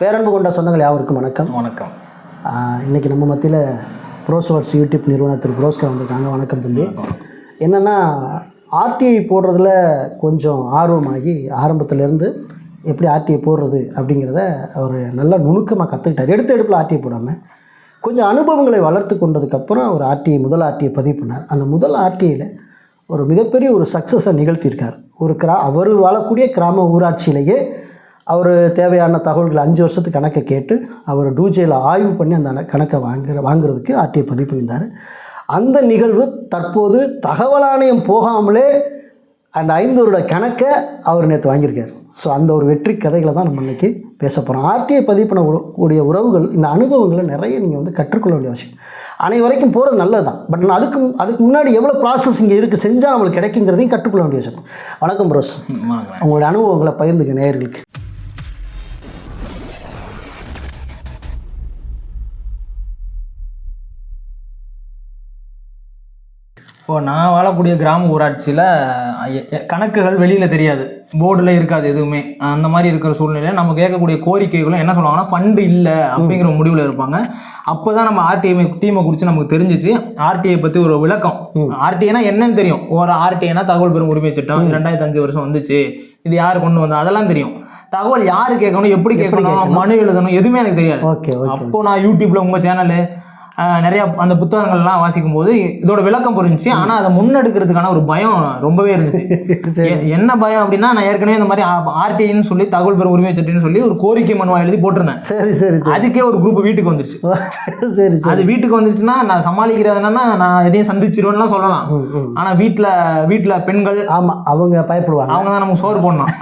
பேரன்பு கொண்ட சொந்தங்கள் யாவருக்கும் வணக்கம். வணக்கம். ஆஹ் இன்னைக்கு நம்ம மத்தியில் ப்ரோஸ்வர்ட்ஸ் யூடியூப் நிறுவனத்தில் புரோஸ்கர் வந்திருக்காங்க. வணக்கம் தம்பி. என்னென்னா ஆர்டிஐ போடுறதுல கொஞ்சம் ஆர்வமாகி ஆரம்பத்துலேருந்து எப்படி ஆர்டிஐ போடுறது அப்படிங்கிறத அவர் நல்லா நுணுக்கமாக கற்றுக்கிட்டார் எடுத்த எடுப்பில் ஆர்டிஐ போடாமல் கொஞ்சம் அனுபவங்களை வளர்த்து கொண்டதுக்கப்புறம் அவர் ஆர்டிஐ முதல் ஆர்டிஐ பதிவு பண்ணார். அந்த முதல் ஆர்டிஐயில் ஒரு மிகப்பெரிய ஒரு சக்ஸஸை நிகழ்த்தியிருக்கார். ஒரு கிரா அவர் வாழக்கூடிய கிராம ஊராட்சியிலேயே அவர் தேவையான தகவல்கள் அஞ்சு வருஷத்துக்கு கணக்கை கேட்டு அவர் டூஜேயில் ஆய்வு பண்ணி அந்த கணக்கை வாங்குற வாங்குறதுக்கு ஆர்டிஐ பதிவு பண்ணியிருந்தார். அந்த நிகழ்வு தற்போது தகவல் ஆணையம் போகாமலே அந்த ஐந்து வருட கணக்கை அவர் நேற்று வாங்கியிருக்காரு. ஸோ அந்த ஒரு வெற்றி கதைகளை தான் நம்ம இன்னைக்கு பேச போகிறோம் ஆர்டிஐ பதிவு பண்ண உற- கூடிய உறவுகள் இந்த அனுபவங்களை நிறைய நீங்கள் வந்து கற்றுக்கொள்ள வேண்டிய அவசியம். அனைவரைக்கும் போகிறது நல்லது தான் பட் நான் அதுக்கு அதுக்கு முன்னாடி எவ்வளோ ப்ராசஸ் இங்கே இருக்குது செஞ்சால் நம்மளுக்கு கிடைக்குங்கிறதையும் கற்றுக்கொள்ள வேண்டிய அவசியம் வணக்கம் ப்ரோஸ் உங்களுடைய அனுபவங்களை பகிர்ந்துக்க நேயர்களுக்கு. இப்போ நான் வாழக்கூடிய கிராம ஊராட்சியில் கணக்குகள் வெளியில் தெரியாது. போர்டில் இருக்காது எதுவுமே. அந்த மாதிரி இருக்கிற சூழ்நிலையில் நம்ம கேட்கக்கூடிய கோரிக்கைகளும் என்ன சொல்லுவாங்கன்னா ஃபண்டு இல்லை அப்படிங்கிற முடிவில் இருப்பாங்க. அப்போ தான் நம்ம ஆர்டிஐ டீமை குறித்து நமக்கு தெரிஞ்சிச்சு. ஆர்டிஐ பற்றி ஒரு விளக்கம். ஆர்டிஐனா என்னன்னு தெரியும். ஒரு ஆர்டிஐனா தகவல் பெறும் உரிமை சட்டம். ரெண்டாயிரத்தி அஞ்சு வருஷம் வந்துச்சு. இது யார் கொண்டு வந்தா? அதெல்லாம் தெரியும். தகவல் யாரு கேட்கணும்? எப்படி கேட்கணும்? மனு எழுதணும்? எதுவுமே எனக்கு தெரியாது. அப்போ நான் யூடியூப்ல உங்க சேனலு நிறைய அந்த புத்தகங்கள்லாம் வாசிக்கும் போது இதோட விளக்கம் புரிஞ்சுச்சு. ஆனா அதை முன்னெடுக்கிறதுக்கான ஒரு பயம் ரொம்பவே இருந்துச்சு. என்ன பயம் அப்படின்னா நான் ஏற்கனவே இந்த மாதிரி ஆர்டிஐன்னு சொல்லி தகவல் பெறும் உரிமை சட்டம்னு சொல்லி ஒரு கோரிக்கை மனுவா எழுதி போட்டிருந்தேன். சரி சரி அதுக்கே ஒரு குரூப் வீட்டுக்கு வந்துருச்சு. சரி அது வீட்டுக்கு வந்துருச்சுன்னா நான் சமாளிக்கிறது என்னன்னா நான் எதையும் சந்திச்சிருவேன்லாம் சொல்லலாம். ம், ம். ஆனா வீட்ல வீட்ல பெண்கள் ஆமாம் அவங்க பயப்படுவாங்க. அவங்க தான் நமக்கு சோறு போடணும்.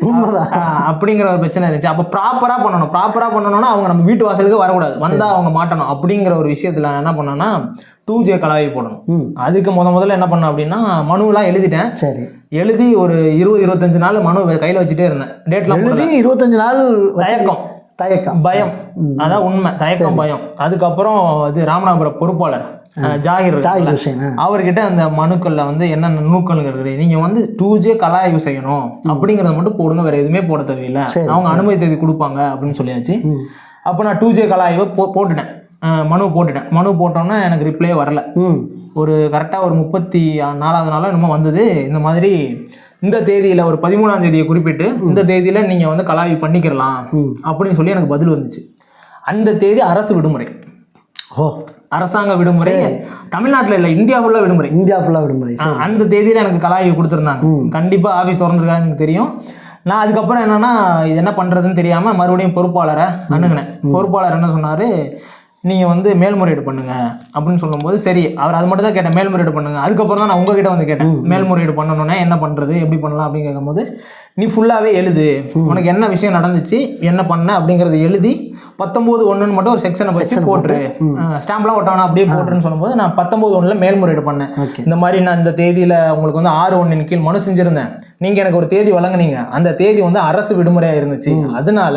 உண்மைதான். அப்படிங்கிற ஒரு பிரச்சனை இருந்துச்சு. அப்போ ப்ராப்பராக பண்ணணும். ப்ராப்பராக பண்ணணும்னா அவங்க நம்ம வீட்டு வாசலுக்கு வரக்கூடாது. வந்தால் அவங்க மாட்டணும் அப்படிங்கிற ஒரு விஷயத்தில் நான் என்ன பண்ணேன்னா டூ ஜே கலாவை போடணும். அதுக்கு முத முதல்ல என்ன பண்ணேன் அப்படின்னா மனுவெலாம் எழுதிட்டேன். சரி. எழுதி ஒரு இருபது இருபத்தஞ்சு நாள் மனு கையில் வச்சுட்டே இருந்தேன். டேட்லாம் எழுதி இருபத்தஞ்சு நாள் தயக்கம். தயக்கம். பயம். அதான் உண்மை. தயக்கம் பயம். அதுக்கப்புறம் இது ராமநாதபுரம் பொறுப்பாளர் ஜாகிர் ஜாகிர் ஹுசைன். அவர்கிட்ட அந்த மனுக்கள்ல வந்து என்னென்ன இருக்குது நீங்க வந்து டூ ஜே கலாய்வு செய்யணும் அப்படிங்கறத மட்டும் போடுங்க வேற எதுவுமே போட தேவையில்லை. அவங்க அனுமதி தேதி கொடுப்பாங்க அப்படின்னு சொல்லியாச்சு. அப்போ நான் டூ ஜே கலாய்வை போ போட்டுட்டேன். மனு போட்டுட்டேன். மனு போட்டோன்னே எனக்கு ரிப்ளே வரல. ஒரு கரெக்டாக ஒரு முப்பத்தி நாலாவது நாளாக என்னமோ வந்தது. இந்த மாதிரி இந்த தேதியில் ஒரு பதிமூணாம் தேதியை குறிப்பிட்டு இந்த தேதியில் நீங்கள் வந்து கலாய்வு பண்ணிக்கிறலாம். அப்படின்னு சொல்லி எனக்கு பதில் வந்துச்சு. அந்த தேதி அரசு விடுமுறை. ஓ. அரசாங்க விடுமுறை. தமிழ்நாட்டில் இல்லை இந்தியா ஃபுல்லாக விடுமுறை. இந்தியா ஃபுல்லாக விடுமுறை. அந்த தேதியில் எனக்கு கலாய்வு கொடுத்துருந்தாங்க. கண்டிப்பாக ஆஃபீஸ் திறந்துருக்கான்னு எனக்கு தெரியும். நான் அதுக்கப்புறம் என்னன்னா இது என்ன பண்ணுறதுன்னு தெரியாமல் மறுபடியும் பொறுப்பாளரை அணுகினேன். பொறுப்பாளர் என்ன சொன்னார் நீங்கள் வந்து மேல்முறையீடு பண்ணுங்க. அப்படின்னு சொல்லும்போது சரி. அவர் அது மட்டும் தான் கேட்டேன் மேல்முறையீடு பண்ணுங்க. அதுக்கப்புறம் தான் நான் உங்ககிட்ட வந்து கேட்டேன் மேல்முறையீடு பண்ணணும்னா என்ன பண்ணுறது எப்படி பண்ணலாம்? அப்படின்னு கேட்கும்போது நீ ஃபுல்லாகவே எழுது. உனக்கு என்ன விஷயம் நடந்துச்சு? என்ன பண்ண? அப்படிங்கிறத எழுதி பத்தொம்போது ஒன்றுன்னு மட்டும் ஒரு செக்ஷனை வச்சு போட்டுரு. ஸ்டாம்ப்லாம் ஒட்டணும் அப்படியே போட்டுருன்னு சொல்லும்போது நான் பத்தொம்போது ஒன்றில் மேல்முறையீடு பண்ணேன். இந்த மாதிரி நான் இந்த தேதியில் உங்களுக்கு வந்து ஆறு ஒன்றின் கீழ் மனு செஞ்சுருந்தேன். நீங்கள் எனக்கு ஒரு தேதி வழங்குனீங்க. அந்த தேதி வந்து அரசு விடுமுறையாக இருந்துச்சு. அதனால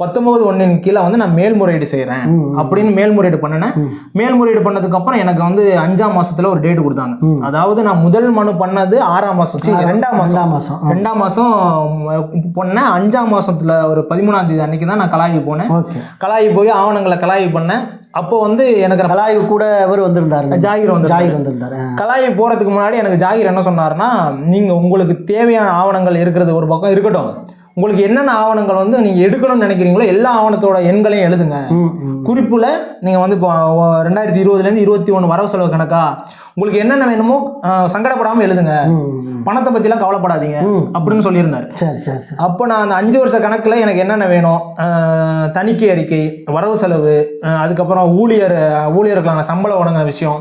பத்தொன்பது ஒன்றின் கீழே வந்து நான் மேல்முறையீடு செய்கிறேன் அப்படின்னு மேல்முறையீடு பண்ணினேன். மேல்முறையீடு பண்ணதுக்கு அப்புறம் எனக்கு வந்து அஞ்சாம் மாசத்துல ஒரு டேட் கொடுத்தாங்க. அதாவது நான் முதல் மனு பண்ணது ஆறாம் மாசம். சீ, ரெண்டாம் மாசம். ரெண்டாம் மாதம் ரெண்டாம் மாசம் பண்ணேன். அஞ்சாம் மாசத்துல ஒரு பதிமூணாம் தேதி அன்னைக்கு தான் நான் கலாயி போனேன். கலாயி போய் ஆவணங்களை கலாயி பண்ணேன். அப்போ வந்து எனக்கு கலாய்வு கூட இவர் வந்திருந்தாரு ஜாகிர் வந்து ஜாகிர் வந்திருந்தாரு. கலாயை போகிறதுக்கு முன்னாடி எனக்கு ஜாகிர் என்ன சொன்னார்னா நீங்கள் உங்களுக்கு தேவையான ஆவணங்கள் இருக்கிறது ஒரு பக்கம் இருக்கட்டும். உங்களுக்கு என்னென்ன ஆவணங்கள் வந்து நீங்கள் எடுக்கணும்னு நினைக்கிறீங்களோ எல்லா ஆவணத்தோட எண்களையும் எழுதுங்க. குறிப்பில் நீங்கள் வந்து இப்போ ரெண்டாயிரத்தி இருபதுலேருந்து இருபத்தி ஒன்று வரவு செலவு கணக்கா உங்களுக்கு என்னென்ன வேணுமோ சங்கடப்படாமல் எழுதுங்க. பணத்தை பற்றிலாம் கவலைப்படாதீங்க அப்படின்னு சொல்லியிருந்தார். சரி சரி அப்போ நான் அந்த அஞ்சு வருஷ கணக்கில் எனக்கு என்னென்ன வேணும்? தணிக்கை அறிக்கை வரவு செலவு அதுக்கப்புறம் ஊழியர் ஊழியருக்கான சம்பளம் வழங்கின விஷயம்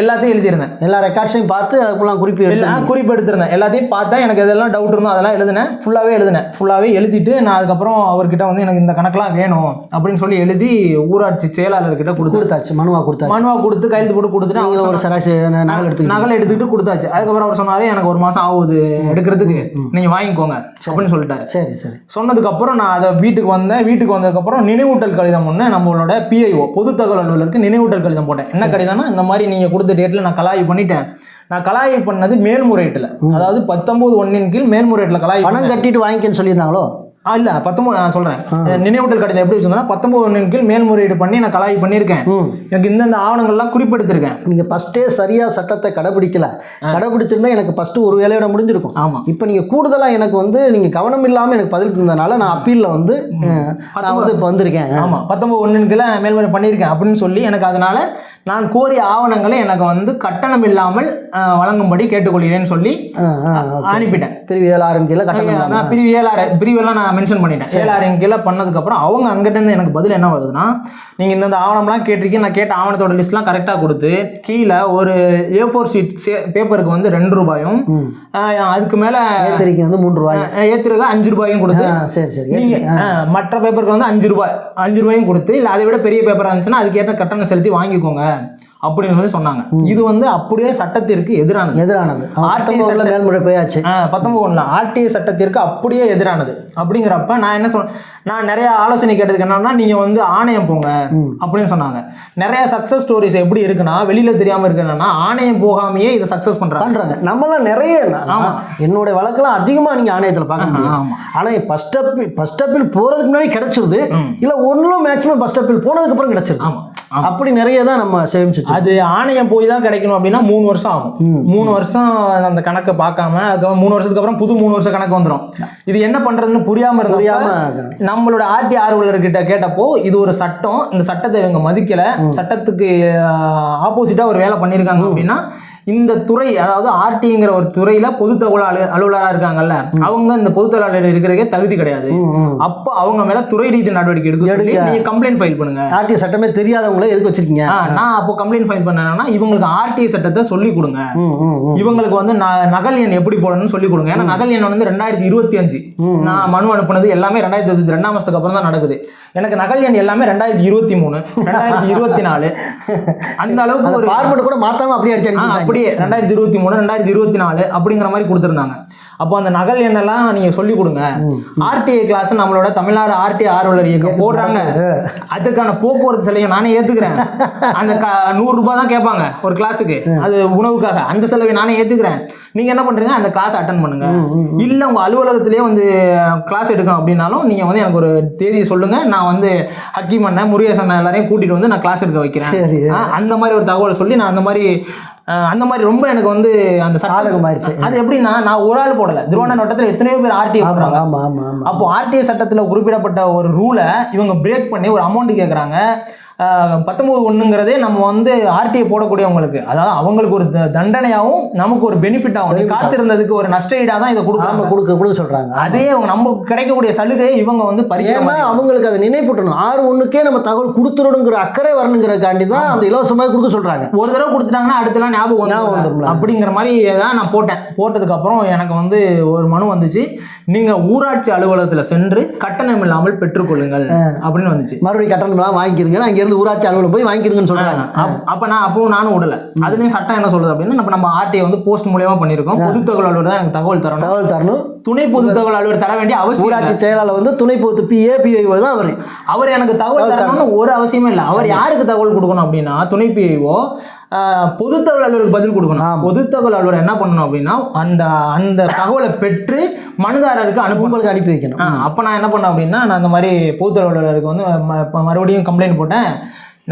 எல்லாத்தையும் எழுதியிருந்தேன். எல்லா ரெக்கார்ட்ஸையும் பார்த்து அதுக்குலாம் குறிப்பு எல்லாம் குறிப்பு எடுத்திருந்தேன் எல்லாத்தையும் பார்த்தா எனக்கு எதெல்லாம் டவுட் இருந்தோ அதெல்லாம் எழுதினேன். ஃபுல்லாகவே எழுதினேன். ஃபுல்லாகவே எழுதிட்டு நான் அதுக்கப்புறம் அவர்கிட்ட வந்து எனக்கு இந்த கணக்கெல்லாம் வேணும் அப்படின்னு சொல்லி எழுதி ஊராட்சி செயலாளர்கிட்ட கொடுத்து கொடுத்தாச்சு. மனுவா கொடுத்தாச்சு. மனுவா கொடுத்து கையெழுத்து போட்டு கொடுத்துட்டு அவர் நீங்க ஒரு சராசரி நகல் எடுத்துக்கிட்டு நகல் எடுத்துக்கிட்டு கொடுத்தாச்சு. அதுக்கப்புறம் அவர் சொன்னாரு எனக்கு ஒரு மாசம் ஆகுது எடுக்கிறதுக்கு. நீங்க வாங்கிக்கோங்க. அப்படின்னு சொல்லிட்டாரு. சரி சரி. சொன்னதுக்கு அப்புறம் நான் அதை வீட்டுக்கு வந்தேன். வீட்டுக்கு வந்ததுக்கப்புறம் நினைவூட்டல் கடிதம் ஒன்று நம்மளோட பிஐஓ பொது தகவல் அலுவலருக்கு நினைவூட்டல் கடிதம் போட்டேன். என்ன கடிதம்னா இந்த மாதிரி நீங்கள் கொடுத்த டேட்டில் நான் கலாய் பண்ணிட்டேன். நான் கலாய் பண்ணது மேல்முறையீட்டில். அதாவது பத்தொம்போது ஒன்றின் கீழ் மேல்முறையீட்டில் கலாய் பணம் கட்டிட்டு வாங்கிக்கன்னு சொல்லியிருந்தாங்களோ? இல்லை பத்தொம்பது நான் சொல்கிறேன் நினைவூட்டல் கடிதம் எப்படி வச்சிருந்தேன்னா பத்தொம்பது ஒன்றின் கீழ் மேல்முறையீடு பண்ணி நான் கலாய் பண்ணியிருக்கேன். எனக்கு இந்தந்த ஆவணங்கள்லாம் குறிப்பெடுத்திருக்கேன் நீங்கள் ஃபஸ்ட்டே சரியாக சட்டத்தை கடைபிடிக்கல. கடைபிடிச்சிருந்தா எனக்கு ஃபஸ்ட்டு ஒரு வேலையோட முடிஞ்சிருக்கும். ஆமாம் இப்போ நீங்கள் கூடுதலாக எனக்கு வந்து நீங்கள் கவனம் இல்லாமல் எனக்கு பதில் தந்ததுனால நான் அப்பீலில் வந்து நான் வந்து இப்போ வந்திருக்கேன். ஆமாம் பத்தொம்பது ஒன்றின் கீழே நான் மேல்முறை பண்ணியிருக்கேன் அப்படின்னு சொல்லி எனக்கு அதனால நான் கோரிய ஆவணங்களை எனக்கு வந்து கட்டணம் இல்லாமல் வழங்கும்படி கேட்டுக்கொள்கிறேன்னு சொல்லி அனுப்பிட்டேன். பிரிவு ஏழாயிரம் கீழே பிரிவு ஏழாறு பிரிவெல்லாம் நான் மென்ஷன் பண்ணிட்டேன். ஏழாயிரம் கீழே பண்ணதுக்கப்புறம் அவங்க அங்கிட்டேருந்து எனக்கு பதில் என்ன வருதுன்னா நீங்கள் இந்தந்த ஆவணம்லாம் கேட்டிருக்கீங்க நான் கேட்ட ஆவணத்தோட லிஸ்ட்லாம் கரெக்டாக கொடுத்து கீழே ஒரு ஏ ஃபோர் ஷீட் பேப்பருக்கு வந்து ரெண்டு ரூபாயும் அதுக்கு மேலே ஏத்தரிக்கு வந்து மூன்று ரூபாய். ஏற்றுறது அஞ்சு ரூபாயும் கொடுத்து சரி சரி. நீங்க அஹ், மற்ற பேப்பருக்கு வந்து அஞ்சு ரூபாய் அஞ்சு ரூபாயும் கொடுத்து இல்லை அதை விட பெரிய பேப்பராக இருந்துச்சுன்னா அதுக்கேற்ற கட்டணம் செலுத்தி வாங்கிக்கோங்க. அப்படின்னு சொல்லி சொன்னாங்க. இது வந்து அப்படியே சட்டத்திற்கு எதிரானது. எதிரானது. ஆர்டிஐ மேல்முறை போயாச்சு. பத்தொம்பது ஒன்றில் ஆர்டிஐ சட்டத்திற்கு அப்படியே எதிரானது. அப்படிங்கிறப்ப நான் என்ன சொன்னேன் நான் நிறைய ஆலோசனை கேட்டதுக்கு என்னன்னா நீங்கள் வந்து ஆணையம் போங்க அப்படின்னு சொன்னாங்க. நிறைய சக்ஸஸ் ஸ்டோரிஸ் எப்படி இருக்குன்னா வெளியில் தெரியாமல் இருக்கு என்னன்னா ஆணையம் போகாமையே இதை சக்ஸஸ் பண்ணுறாங்க பண்றாங்க. நம்மளாம் நிறைய நான் என்னோட வழக்கெல்லாம் அதிகமா நீங்க ஆணையத்தில் பார்க்க முடியும் ஆமா. ஆனா ஃபர்ஸ்ட் அப்பில் ஃபர்ஸ்ட் அப்பில் போறதுக்கு முன்னாடி கிடைச்சிருது. இல்ல ஒன்றும் மேக்ஸிமம் ஃபர்ஸ்ட் அப்பில் போனதுக்கு அப்புறம் கிடைச்சிருது. ஆமாம் அப்படி நிறைய தான் நம்ம சேமிச்சு. அது ஆணையம் போய் தான் கிடைக்கணும் அப்படின்னா மூணு வருஷம் ஆகும். மூணு வருஷம் அந்த கணக்கை பார்க்காம அதுக்கப்புறம் மூணு வருஷத்துக்கு அப்புறம் புது மூணு வருஷம் கணக்கு வந்துடும் இது என்ன பண்றதுன்னு புரியாம இருந்தப்ப புரியாம நம்மளோட ஆர்டி ஆர்வலர்கிட்ட கேட்டப்போ இது ஒரு சட்டம் இந்த சட்டத்தை இவங்க மதிக்கல. சட்டத்துக்கு ஆப்போசிட்டா ஒரு வேலை பண்ணியிருக்காங்க அப்படின்னா இந்த துறை அதாவது ஆர்டிங்கிற ஒரு துறையில பொது தகவல் அலு அலுவலராக இருக்காங்கல்ல அவங்க இந்த பொது தகவல் இருக்கிறதுக்கே தகுதி கிடையாது. அப்போ அவங்க மேல துறை ரீதி நடவடிக்கை எடுக்க நீங்க கம்ப்ளைண்ட் ஃபைல் பண்ணுங்க. ஆர்டிஐ சட்டமே தெரியாதவங்கள எதுக்கு வச்சிருக்கீங்க? நான் அப்போ கம்ப்ளைண்ட் ஃபைல் பண்ணேன்னா இவங்களுக்கு ஆர்டிஐ சட்டத்தை சொல்லி கொடுங்க. இவங்களுக்கு வந்து நகல் எண் எப்படி போடணும்னு சொல்லி கொடுங்க. ஏன்னா நகல் எண் வந்து ரெண்டாயிரத்தி இருபத்தி அஞ்சு. நான் மனு அனுப்புனது எல்லாமே ரெண்டாயிரத்தி இருபத்தி ரெண்டாம் மாசத்துக்கு அப்புறம் தான் நடக்குது. எனக்கு நகல் எண் எல்லாமே ரெண்டாயிரத்தி இருபத்தி மூணு ரெண்டாயிரத்தி இருபத்தி நாலு. அந்த அளவுக்கு ஒரு கூட மாத்தாம அப்படியே அடிச்சு ஆ, அனுப்பிட்டாங்க. அப்படியே ரெண்டாயிரத்தி இருபத்தி மூணு ரெண்டாயிரத்தி இருபத்தி நாலு அப்படிங்கிற மாதிரி கொடுத்துருந்தாங்க. அப்போ அந்த நகல் எண்ணெல்லாம் நீங்க சொல்லி கொடுங்க. ஆர்டிஐ கிளாஸ் நம்மளோட தமிழ்நாடு ஆர்டிஐ ஆர்வலர் இயக்கம் போடுறாங்க. அதுக்கான போக்குவரத்து செலவை நானே ஏத்துக்கிறேன். அந்த க நூறு ரூபாய் தான் கேட்பாங்க ஒரு கிளாஸுக்கு அது உணவுக்காக. அந்த செலவை நானே ஏத்துக்கிறேன். நீங்க என்ன பண்றீங்க? அந்த கிளாஸ் அட்டன் பண்ணுங்க. இல்ல உங்க அலுவலகத்திலேயே வந்து கிளாஸ் எடுக்கணும் அப்படின்னாலும் நீங்க வந்து எனக்கு ஒரு தேதியை சொல்லுங்க. நான் வந்து ஹக்கீம் அண்ணன் முருகேசன் அண்ணன் எல்லாரையும் கூட்டிட்டு வந்து நான் கிளாஸ் எடுக்க வைக்கிறேன். அந்த மாதிரி ஒரு தகவல் சொல்லி நான் அந்த மாதிரி அந்த மாதிரி ரொம்ப எனக்கு வந்து அந்த ஆதகமாயிருச்சு. அது எப்படின்னா நான் ஒரு ஆள் போடல. திருவண்ணாமலை வட்டத்தில் எத்தனையோ பேர் ஆர்டிஐ போடுறாங்க. அப்போ ஆர்டிஐ சட்டத்தில் குறிப்பிடப்பட்ட ஒரு ரூலை இவங்க பிரேக் பண்ணி ஒரு அமௌண்ட் கேட்குறாங்க பத்தொன்பது ஒண்ணுங்கிறதே நம்ம வந்து ஆர்டிஐ போடக்கூடியவங்களுக்கு. அதாவது அவங்களுக்கு ஒரு தண்டனையாகவும் நமக்கு ஒரு பெனிஃபிட்டாகவும் நீ காத்திருந்ததுக்கு ஒரு நஷ்ட ஈடாக தான் இதை கொடுக்க கொடுக்க சொல்றாங்க. அதே அவங்க நம்ம கிடைக்கக்கூடிய சலுகையை இவங்க வந்து மாதிரி. அவங்களுக்கு அதை நினைப்பூட்டணும். ஆறு ஒண்ணுக்கே நம்ம தகவல் கொடுத்துடணுங்கிற அக்கறை வரணுங்கிறக்காண்டி தான் அந்த இலவசமாக கொடுக்க சொல்றாங்க. ஒரு தடவை கொடுத்துட்டாங்கன்னா அடுத்தலாம் ஞாபகம் வந்துடும். அப்படிங்கிற மாதிரி தான் நான் போட்டேன். போட்டதுக்கு அப்புறம் எனக்கு வந்து ஒரு மனு வந்துச்சு. நீங்க ஊராட்சி அலுவலகத்துல சென்று கட்டணம் இல்லாமல் பெற்றுக்கொள்ளுங்கள் அப்படின்னு வந்துச்சு. மறுபடியும் கட்டணம்லாம் வாங்கிக்கிறீங்க அங்கேருந்து ஊராட்சி அலுவலகம் போய் வாங்கிக்கிறீங்கன்னு சொல்றாங்க. அப்- அப்ப நான் அப்பவும் நானும் விடல. அதுலயும் சட்டம் என்ன சொல்லுது அப்படின்னா நம்ம நம்ம ஆர்டிஐ வந்து போஸ்ட் மூலியமா பண்ணிருக்கோம் பொது தகவல் அலுவலர் தான் எனக்கு தகவல் தரணும். தகவல் தரணும். துணை பொது தகவல் அலுவலர் தர வேண்டிய அவசியம் ஊராட்சி செயலாளர் வந்து துணை பொறுத்து பிஏ பிஐ தான் அவர். அவர் எனக்கு தகவல் தரணும்னு ஒரு அவசியமே இல்லை. அவர் யாருக்கு தகவல் கொடுக்கணும் அப்படின்னா துணை பிஐஓ பொது தகவல் அலுவலருக்கு பதில் கொடுக்கணும். பொது தகவல் அலுவலர் என்ன பண்ணணும் அப்படின்னா அந்த அந்த தகவலை பெற்று மனுதாரருக்கு அனுப்பணும். உங்களுக்கு அனுப்பி வைக்கணும். அப்போ நான் என்ன பண்ணேன் அப்படின்னா நான் அந்த மாதிரி பொது தகவல் அலுவலருக்கு வந்து மறுபடியும் கம்ப்ளைண்ட் போட்டேன்.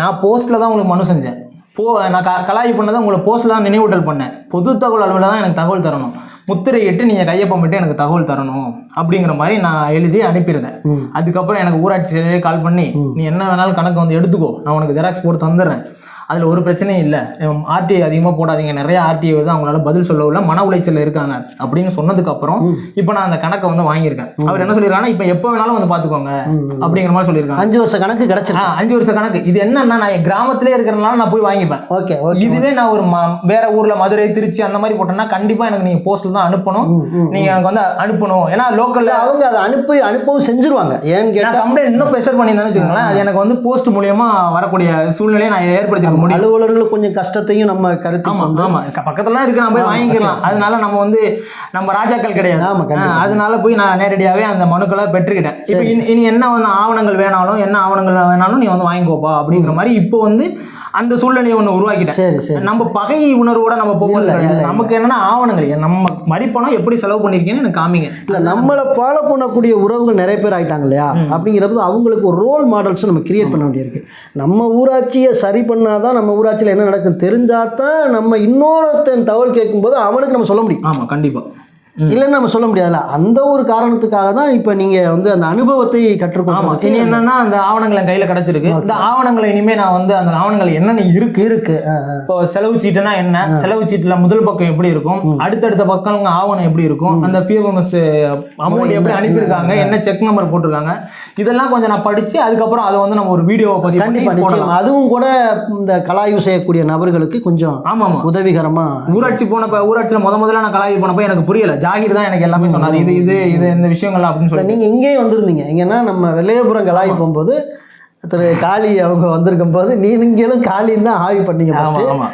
நான் போஸ்ட்டில் தான் உங்களுக்கு மனு செஞ்சேன். போ நான் க கலாய் பண்ணதை உங்களை போஸ்ட்டில் தான் நினைவூட்டல் பண்ணேன். பொது தகவல் அலுவலர் தான் எனக்கு தகவல் தரணும். முத்திரையிட்டு நீங்கள் கையொப்பமிட்டு எனக்கு தகவல் தரணும் அப்படிங்கிற மாதிரி நான் எழுதி அனுப்பியிருந்தேன். அதுக்கப்புறம் எனக்கு ஊராட்சி செயலே கால் பண்ணி நீ என்ன வேணாலும் கணக்கு வந்து எடுத்துக்கோ. நான் உனக்கு ஜெராக்ஸ் போட்டு தந்துடுறேன். அதில் ஒரு பிரச்சனையும் இல்லை. ஆர்டிஐ அதிகமாக போடாதீங்க. நிறைய ஆர்டிஐ வந்து அவங்களால பதில் சொல்ல உள்ள மன உளைச்சல்ல இருக்காங்க. அப்படின்னு சொன்னதுக்கு அப்புறம் இப்போ நான் அந்த கணக்கை வந்து வாங்கியிருக்கேன். அவர் என்ன சொல்லியிருக்காங்கன்னா இப்போ எப்போ வேணாலும் வந்து பார்த்துக்கோங்க அப்படிங்கிற மாதிரி சொல்லியிருக்காங்க. அஞ்சு வருஷம் கணக்கு கிடைச்சிருக்கு. அஞ்சு வருஷ கணக்கு. இது என்னன்னா நான் கிராமத்திலே இருக்கிறனால நான் போய் வாங்கிப்பேன். ஓகே இதுவே நான் ஒரு வேற ஊர்ல மதுரை திருச்சி அந்த மாதிரி போட்டேன்னா கண்டிப்பா எனக்கு நீங்க போஸ்ட்ல தான் அனுப்பணும். நீங்க எனக்கு வந்து அனுப்பணும். ஏன்னா லோக்கல்ல அவங்க அதை அனுப்பி அனுப்பவும் செஞ்சிருவாங்க. ஏன்னு கேட்டா நான் கம்ப்ளைண்ட் இன்னும் ப்ரெஷர் பண்ணியிருந்தேன்னு வச்சுக்கோங்களேன். அது எனக்கு வந்து போஸ்ட் மூலியமா வரக்கூடிய சூழ்நிலையை நான் ஏற்படுத்திக்க முடியும். அலுவலர்களுக்கு கொஞ்சம் கஷ்டத்தையும் நம்ம கருத்து ஆமா ஆமா. க- பக்கத்துல தான் இருக்கு நான் போய் வாங்கிக்கலாம். அதனால நம்ம வந்து நம்ம ராஜாக்கள் கிடையாது. ஆமா, கண்டிப்பா. ஆ, அதனால போய் நான் நேரடியாவே அந்த மனுக்களை பெற்றுக்கிட்டேன். இப்போ இனி- என்ன வந்து ஆவணங்கள் வேணாலும் என்ன ஆவணங்கள் வேணாலும் நீ வந்து வாங்கிக்கோப்பா அப்படிங்கிற மாதிரி இப்போ வந்து அந்த சூழ்நிலையை ஒன்று உருவாக்கிட்டேன். சரி சரி நம்ம பகை உணர்வோட நம்ம போகிறது கிடையாது. நமக்கு என்னன்னா ஆவணங்கள். நம்ம வரி பணம் எப்படி செலவு பண்ணியிருக்கீங்கன்னு எனக்கு காமிங்க. இல்லை நம்மளை ஃபாலோ பண்ணக்கூடிய உறவுகள் நிறைய பேர் ஆயிட்டாங்க இல்லையா? அப்படிங்கிறப்ப அவங்களுக்கு ஒரு ரோல் மாடல்ஸ் நம்ம கிரியேட் பண்ண வேண்டியிருக்கு. நம்ம ஊராட்சியை சரி பண்ணாதான் நம்ம ஊராட்சியில் என்ன நடக்குன்னு தெரிஞ்சால் தான் நம்ம இன்னொருத்தன் தகவல் கேட்கும்போது அவனுக்கு நம்ம சொல்ல முடியும். ஆமா கண்டிப்பா. இல்லைன்னு நம்ம சொல்ல முடியாதுல்ல. அந்த ஒரு காரணத்துக்காக தான் இப்போ நீங்கள் வந்து அந்த அனுபவத்தை ஆமா. கற்றுக்கொண்டு இனி என்னன்னா அந்த ஆவணங்கள் கையில கிடைச்சிருக்கு. இந்த ஆவணங்களை இனிமே நான் வந்து அந்த ஆவணங்கள் என்னென்ன இருக்கு? இருக்கு. இப்போ செலவு சீட்டுனா என்ன? செலவு சீட்டுல முதல் பக்கம் எப்படி இருக்கும்? அடுத்தடுத்த பக்கம் ஆவணம் எப்படி இருக்கும்? அந்த பிஎம்எஸ் அமௌண்ட் எப்படி அனுப்பியிருக்காங்க? என்ன செக் நம்பர் போட்டிருக்காங்க? இதெல்லாம் கொஞ்சம் நான் படிச்சு அதுக்கப்புறம் அதை வந்து நம்ம ஒரு வீடியோவை பதிவு கண்டிப்பா பண்ணி போடலாம். நிச்சயம் அதுவும் கூட இந்த கலாய்வு செய்யக்கூடிய நபர்களுக்கு கொஞ்சம் ஆமா உதவிகரமா ஊராட்சி போனப்ப ஊராட்சியில் முத முதல்ல நான் கலாய்வு போனப்ப எனக்கு புரியல. ஜாகிர் தான் எனக்கு எல்லாமே சொன்னார். இது இது இது இந்த விஷயங்கள் அப்படின்னு சொல்லி நீங்க இங்கேயும் வந்திருந்தீங்க. எங்கன்னா நம்ம வெள்ளையபுரம் கலாய் போகும்போது திரு காளி அவங்க வந்திருக்கும் போது நீங்களும் காளின்னு தான் ஆய்வு பண்ணீங்க.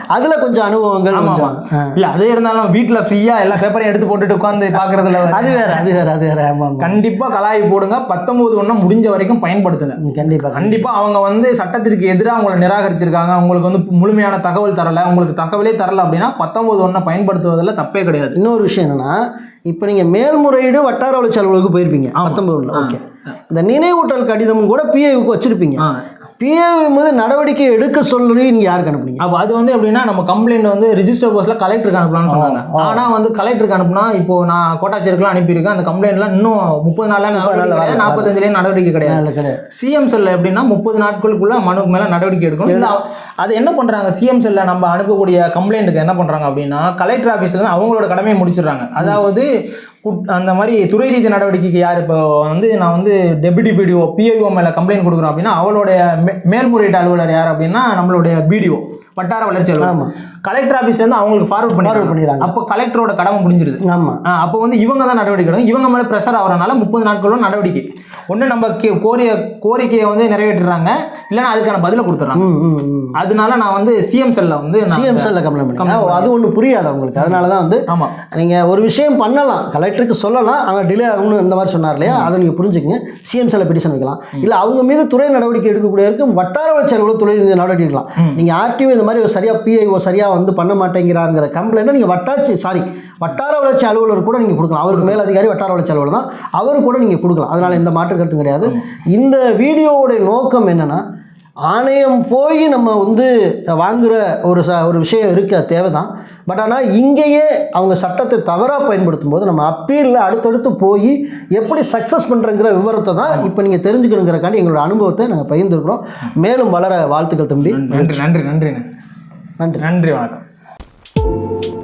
அதுல கொஞ்சம் அனுபவங்கள் ஆமா ஆமா. கொஞ்சம் ஆ. இல்ல அதே இருந்தாலும் வீட்ல ஃப்ரீயா எல்லா பேப்பரையும் எடுத்து போட்டுட்டு உட்காந்து பாக்குறதுல அது வேற அது வேற அது வேற. ஆமா ஆமா. கண்டிப்பா கலாய் போடுங்க. பத்தொன்பது ஒண்ணு முடிஞ்ச வரைக்கும் பயன்படுத்துங்க. ம், கண்டிப்பா கண்டிப்பா. அவங்க வந்து சட்டத்திற்கு எதிராக உங்களை நிராகரிச்சிருக்காங்க. உங்களுக்கு வந்து முழுமையான தகவல் தரல. உங்களுக்கு தகவலே தரல அப்படின்னா பத்தொன்பது ஒன்றை பயன்படுத்துவதில் தப்பே கிடையாது. இன்னொரு விஷயம் என்னன்னா இப்போ நீங்க மேல்முறையீடு வட்டார வளர்ச்சி அலுவலருக்கு போயிருப்பீங்க. பத்தொன்பதுல. ஓகே. இந்த நினைவூட்டல் கடிதமும் கூட பிஏவுக்கு வச்சிருப்பீங்க. பிஏவு மீது நடவடிக்கை எடுக்க சொல்லி நீங்க யாருக்கு அனுப்புனீங்க? அப்போ அது வந்து எப்படின்னா நம்ம கம்ப்ளைண்ட் வந்து ரிஜிஸ்டர் போஸ்ட்ல கலெக்டருக்கு அனுப்பலாம்னு சொன்னாங்க. ஆனா வந்து கலெக்டருக்கு அனுப்புனா இப்போ நான் கோட்டாட்சியருக்குலாம் அனுப்பியிருக்கேன். அந்த கம்ப்ளைண்ட்லாம் இன்னும் முப்பது நாள்ல கிடையாது. நாற்பத்தஞ்சுலேயும் நடவடிக்கை கிடையாது. சிஎம் செல்ல எப்படின்னா முப்பது நாட்களுக்குள்ள மனுக்கு மேல நடவடிக்கை எடுக்கணும் இல்ல அது என்ன பண்றாங்க? சிஎம் செல்ல நம்ம அனுப்பக்கூடிய கம்ப்ளைண்ட்டுக்கு என்ன பண்றாங்க அப்படின்னா கலெக்டர் ஆஃபீஸ்ல இருந்து அவங்களோட கடமையை முடிச்சிடுறாங்க. அதாவது அந்த மாதிரி துறை ரீதி நடவடிக்கைக்கு யார் இப்போ வந்து நான் வந்து டெபுட்டி பிடிஓ பிஐஓ மேலே கம்ப்ளைண்ட் கொடுக்குறோம் அப்படின்னா அவளுடைய மேல்முறையீட்டு அலுவலர் யார் அப்படின்னா நம்மளுடைய பிடிஓ வட்டார வளர்ச்சி. அலுவலர். கலெக்டர் ஆஃபீஸ்ல இருந்து அவங்களுக்கு ஃபார்வர்ட் Forward பண்ணிடுறாங்க. பண்ணிடுறாங்க. அப்போ கலெக்டரோட கடமை முடிஞ்சிருது. ஆமா. ஆ, அப்போ வந்து இவங்க தான் நடவடிக்கை எடுக்கணும். இவங்க மேலே ப்ரெஷர் ஆகிறனால முப்பது நாட்களும் நடவடிக்கை. ஒன்று நம்ம கே- கோரிய கோரிக்கையை வந்து நிறைவேற்றுறாங்க இல்லைன்னா அதுக்கான பதிலை ம் அதனால நான் வந்து சிஎம் செல்ல வந்து சிஎம் செல்ல கம்ப்ளைண்ட் பண்ணி அது ஒன்று புரியாது அவங்களுக்கு. அதனால தான் வந்து ஆமா. நீங்கள் ஒரு விஷயம் பண்ணலாம். கலெக்டருக்கு சொல்லலாம் ஆனால் டிலே ஆகும்னு இந்த மாதிரி சொன்னார் இல்லையா? அதை நீங்கள் புரிஞ்சுக்கங்க. சிஎம் செல்ல பெட்டிஷன் வைக்கலாம். இல்லை அவங்க மீது துறை நடவடிக்கை எடுக்கக்கூடியவருக்கு வட்டார வளர்ச்சி அலுவலர் துறை நடவடிக்கை எடுக்கலாம். நீங்கள் ஆர்டிஓ இந்த மாதிரி சரியாக பிஐஓ சரியாக வந்து பண்ண மாட்டேங்கிறாங்கிற கம்ப்ளைண்ட்டை நீங்கள் வட்டாட்சி சாரி வட்டார வளர்ச்சி அலுவலர் கூட நீங்கள் கொடுக்கலாம். அவருக்கு மேல் அதிகாரி வட்டார வளர்ச்சி அலுவலர் தான். அவரு கூட நீங்கள் கொடுக்கலாம். அதனால் எந்த மாற்று கருத்தும் கிடையாது. இந்த வீடியோவுடைய நோக்கம் என்னென்னா ஆணையம் போய் நம்ம வந்து வாங்குற ஒரு ச ஒரு விஷயம் இருக்க தேவை தான் பட் ஆனால் இங்கேயே அவங்க சட்டத்தை தவறாக பயன்படுத்தும் போது நம்ம அப்பீலில் அடுத்தடுத்து போய் எப்படி சக்ஸஸ் பண்ணுறங்கிற விவரத்தை தான் இப்போ நீங்கள் தெரிஞ்சுக்கணுங்கிறக்காண்டி எங்களோட அனுபவத்தை நாங்கள் பகிர்ந்துருக்கிறோம். மேலும் வளர வாழ்த்துக்கள் தம்பி. நன்றி நன்றி நன்றி நன்றி. நன்றி வணக்கம்.